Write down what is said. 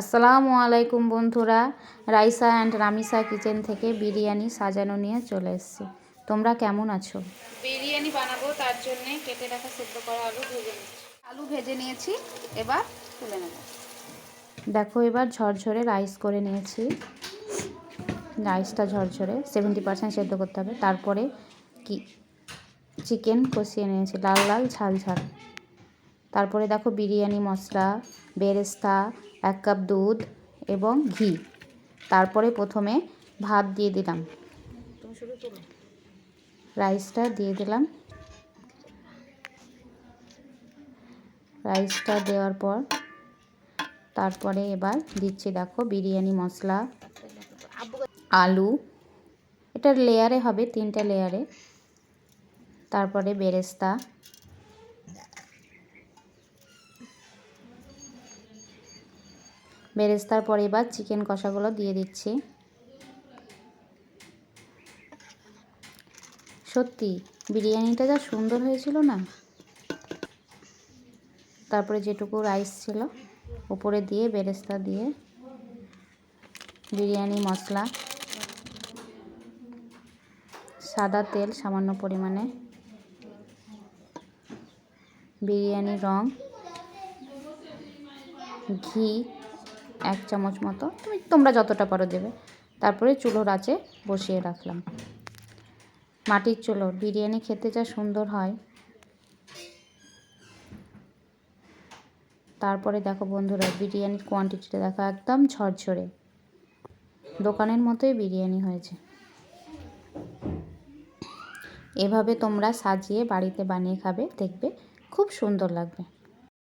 আসসালামু আলাইকুম বন্ধুরা। রাইসা অ্যান্ড রামিসা কিচেন থেকে বিরিয়ানি সাজানো নিয়ে চলে এসেছি। তোমরা কেমন আছো? বিরিয়ানি বানাবো তার জন্য কেটে রাখা সেদ্ধ করা আলু ভেজে নিচ্ছি। আলু ভেজে নিয়েছি এবার তুলে নেব। দেখো এবার ঝরঝরে রাইস করে নিয়েছি। রাইসটা ঝরঝরে সেভেন্টি পার্সেন্ট সেদ্ধ করতে হবে। তারপরে কি? চিকেন কষিয়ে নিয়েছি লাল লাল ঝাল ঝাল। তারপরে দেখো বিরিয়ানি, মশলা, বেরেস্তা, এক কাপ দুধ এবং ঘি। তারপরে প্রথমে ভাত দিয়ে দিলাম। রাইসটা দিয়ে দিলাম। রাইসটা দেওয়ার পর তারপরে এবার দিচ্ছি দেখো বিরিয়ানি, মশলা, আলু। এটা লেয়ারে হবে তিনটে লেয়ারে। তারপরে বেরেস্তা বেরেস্তার পরে এবার চিকেন কষাগুলো দিয়ে দিচ্ছি। সত্যি, বিরিয়ানিটা যা সুন্দর হয়েছিল না? তারপরে যেটুকু রাইস ছিল, উপরে দিয়ে বেরেস্তা দিয়ে বিরিয়ানি, মশলা, সাদা তেল সামান্য পরিমাণে, বিরিয়ানি রং, ঘি এক চামচ মতো, তুমি তোমরা যতটা পারো দেবে। তারপরে চুলোর আঁচে বসিয়ে রাখলাম। মাটির চুলো, বিরিয়ানি খেতে যা সুন্দর হয়। তারপরে দেখো বন্ধুরা, বিরিয়ানির কোয়ান্টিটিটা দেখো একদম ঝরঝরে। দোকানের মতোই বিরিয়ানি হয়েছে। এভাবে তোমরা সাজিয়ে বাড়িতে বানিয়ে খাবে, দেখবে খুব সুন্দর লাগবে।